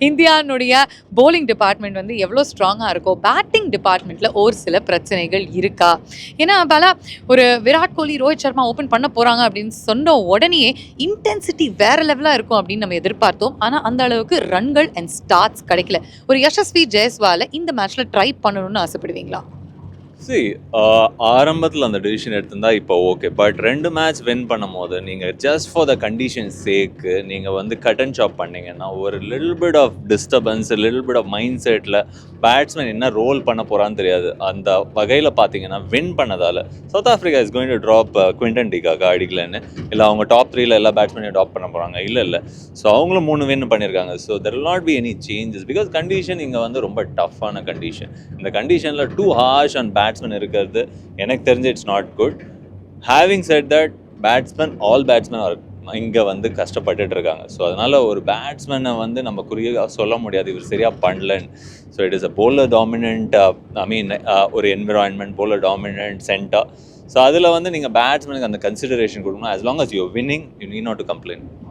இந்தியானுடைய polling department வந்து எவ்வளோ ஸ்ட்ராங்காக இருக்கோ பேட்டிங் டிபார்ட்மெண்ட்டில் ஒரு சில பிரச்சனைகள் இருக்கா? ஏன்னா பல ஒரு விராட் கோலி ரோஹித் சர்மா ஓப்பன் பண்ண போகிறாங்க அப்படின்னு சொன்ன உடனே இன்டென்சிட்டி வேற லெவலாக இருக்கும் அப்படின்னு நம்ம எதிர்பார்த்தோம். ஆனால் அந்த அளவுக்கு ரன்கள் அண்ட் ஸ்டார்ட்ஸ் கிடைக்கல. ஒரு யசஸ்வி ஜெயஸ்வாலை இந்த மேட்ச்சில் ட்ரை பண்ணணும்னு ஆசைப்படுவீங்களா? சி uh, ஆரம்பத்தில் அந்த டிசிஷன் எடுத்திருந்தா இப்போ ஓகே பட் ரெண்டு மேட்ச் வின் பண்ணும் போது நீங்கள் just for the condition sake நீங்கள் வந்து கட் அண்ட் ஷாப் பண்ணீங்கன்னா ஒரு little bit of disturbance little bit of mind settle batsman என்ன ரோல் பண்ண போகிறான்னு தெரியாது. அந்த வகையில் பார்த்தீங்கன்னா win பண்ணதால் South Africa is going to drop Quinton uh, de Kock அடிக்கலன்னு. இல்லை அவங்க டாப் த்ரீல எல்லா பேட்ஸ்மேனையும் ட்ராப் பண்ண போகிறாங்க இல்லை இல்லை. ஸோ அவங்களும் மூணு வின் பண்ணியிருக்காங்க so there not be any changes because condition இங்கே வந்து ரொம்ப டஃப்பான கண்டிஷன் இந்த கண்டிஷனில் டூ ஹார்ஷ் அண்ட் பேட்ஸ்மேன் இருக்கிறது. எனக்கு தெரிஞ்சு it's not good having set that batsman all batsman are இங்கே வந்து கஷ்டப்பட்டுட்டு இருக்காங்க. ஸோ அதனால் ஒரு பேட்ஸ்மேனை வந்து நம்ம குறிய சொல்ல முடியாது. இவர் சரியாக பண்ணலன்னு. So it is a bowler dominant I mean ஒரு environment bowler dominant center so அதில் வந்து நீங்கள் பேட்ஸ்மேனுக்கு அந்த கன்சிடரேஷன் கொடுக்கணும். As long as you winning you need not to complaint